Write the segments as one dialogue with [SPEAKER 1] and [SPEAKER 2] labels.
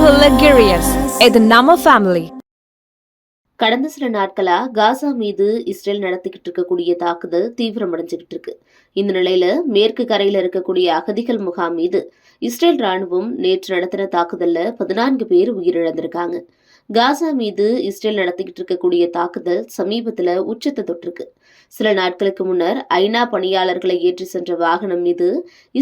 [SPEAKER 1] Hilarious. இது நம்ம family
[SPEAKER 2] கடந்த சில நாட்களா காசா மீது இஸ்ரேல் நடத்திக்கிட்டு இருக்கக்கூடிய தாக்குதல் தீவிரமடைஞ்சுக்கிட்டு இருக்கு இந்த நிலையில மேற்கு கரையில இருக்கக்கூடிய அகதிகள் முகாம் மீது இஸ்ரேல் ராணுவம் நேற்று நடத்தின தாக்குதல்ல பதினான்கு பேர் உயிரிழந்திருக்காங்க. காசா மீது இஸ்ரேல் நடத்திக்கிட்டு இருக்கக்கூடிய தாக்குதல் சமீபத்தில் உச்சத்தை தொட்டிருக்கு. சில நாட்களுக்கு முன்னர் ஐநா பணியாளர்களை ஏற்றி சென்ற வாகனம் மீது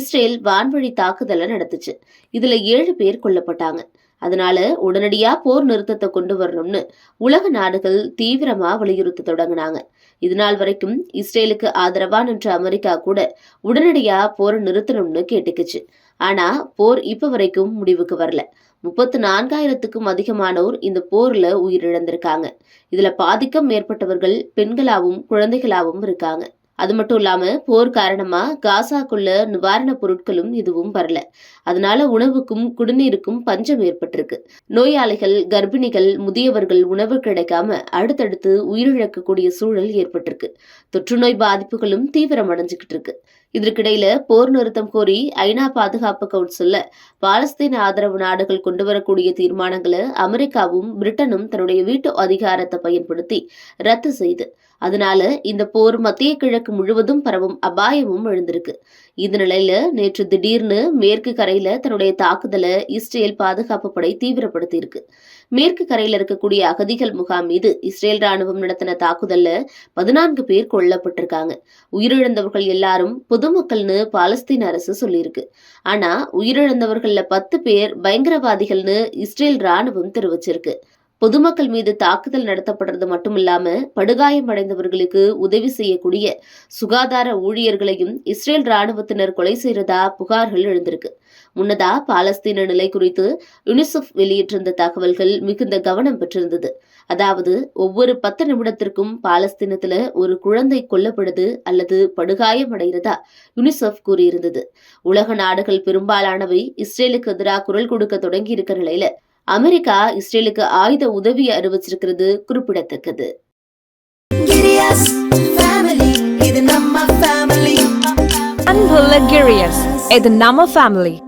[SPEAKER 2] இஸ்ரேல் வான்வழி தாக்குதலை நடத்துச்சு. இதுல ஏழு பேர் கொல்லப்பட்டாங்க. அதனால உடனடியா போர் நிறுத்தத்தை கொண்டு வரணும்னு உலக நாடுகள் தீவிரமா வலியுறுத்த தொடங்கினாங்க. இதுநாள் வரைக்கும் இஸ்ரேலுக்கு ஆதரவா நின்ற அமெரிக்கா கூட உடனடியா போரை நிறுத்தணும்னு கேட்டுக்குச்சு. ஆனா போர் இப்ப வரைக்கும் முடிவுக்கு வரல. முப்பத்து நான்காயிரத்துக்கும் அதிகமானோர் இந்த போர்ல உயிரிழந்திருக்காங்க. இதுல பாதிக்கம் மேற்பட்டவர்கள் பெண்களாவும் குழந்தைகளாவும் இருக்காங்க. அது மட்டும் இல்லாம போர் காரணமா காசாக்குள்ள நிவாரணப் பொருட்களும் எதுவும் வரல. அதனால உணவுக்கும் குடிநீருக்கும் பஞ்சம் ஏற்பட்டிருக்கு. நோயாளிகள் கர்ப்பிணிகள் முதியவர்கள் உணவு கிடைக்காம அடுத்தடுத்து உயிரிழக்கக்கூடிய சூழல் ஏற்பட்டிருக்கு. தொற்றுநோய் பாதிப்புகளும் தீவிரமடைஞ்சுக்கிட்டு இருக்கு. இதற்கிடையில போர் நிறுத்தம் கோரி ஐநா பாதுகாப்பு கவுன்சில்ல பாலஸ்தீன ஆதரவு நாடுகள் கொண்டு வரக்கூடிய தீர்மானங்களை அமெரிக்காவும் பிரிட்டனும் தன்னுடைய வீட்டு அதிகாரத்தை பயன்படுத்தி ரத்து செய்து அதனால இந்த போர் மத்திய கிழக்கு முழுவதும் பரவும் அபாயமும் எழுந்திருக்கு. இந்த நிலையில நேற்று திடீர்னு மேற்கு கரையில தன்னுடைய தாக்குதலை இஸ்ரேல் பாதுகாப்பு படை தீவிரப்படுத்தியிருக்கு. மேற்கு கரையில இருக்கக்கூடிய அகதிகள் முகாம் மீது இஸ்ரேல் ராணுவம் நடத்தின தாக்குதல்ல பதினான்கு பேர் கொல்லப்பட்டிருக்காங்க. உயிரிழந்தவர்கள் எல்லாரும் பொதுமக்கள்னு பாலஸ்தீன் அரசு சொல்லியிருக்கு. ஆனா உயிரிழந்தவர்கள்ல பத்து பேர் பயங்கரவாதிகள்னு இஸ்ரேல் ராணுவம் தெரிவிச்சிருக்கு. பொதுமக்கள் மீது தாக்குதல் நடத்தப்படுறது மட்டுமில்லாம படுகாயமடைந்தவர்களுக்கு உதவி செய்யக்கூடிய சுகாதார ஊழியர்களையும் இஸ்ரேல் ராணுவத்தினர் கொலை செய்யறதா புகார்கள் எழுந்திருக்கு. முன்னதா பாலஸ்தீன நிலை குறித்து யுனிசெஃப் வெளியிட்டிருந்த தகவல்கள் மிகுந்த கவனம் பெற்றிருந்தது. அதாவது ஒவ்வொரு பத்து நிமிடத்திற்கும் பாலஸ்தீனத்துல ஒரு குழந்தை கொல்லப்படுது அல்லது படுகாயம் அடைகிறதா யுனிசெஃப் கூறியிருந்தது. உலக நாடுகள் பெரும்பாலானவை இஸ்ரேலுக்கு எதிராக குரல் கொடுக்க தொடங்கி இருக்கிற நிலையில அமெரிக்கா இஸ்ரேலுக்கு ஆயுத உதவி அறிவிச்சிருக்கிறது குறிப்பிடத்தக்கது
[SPEAKER 3] family.
[SPEAKER 1] Hilarious. இது நம்ம ஃபேமிலி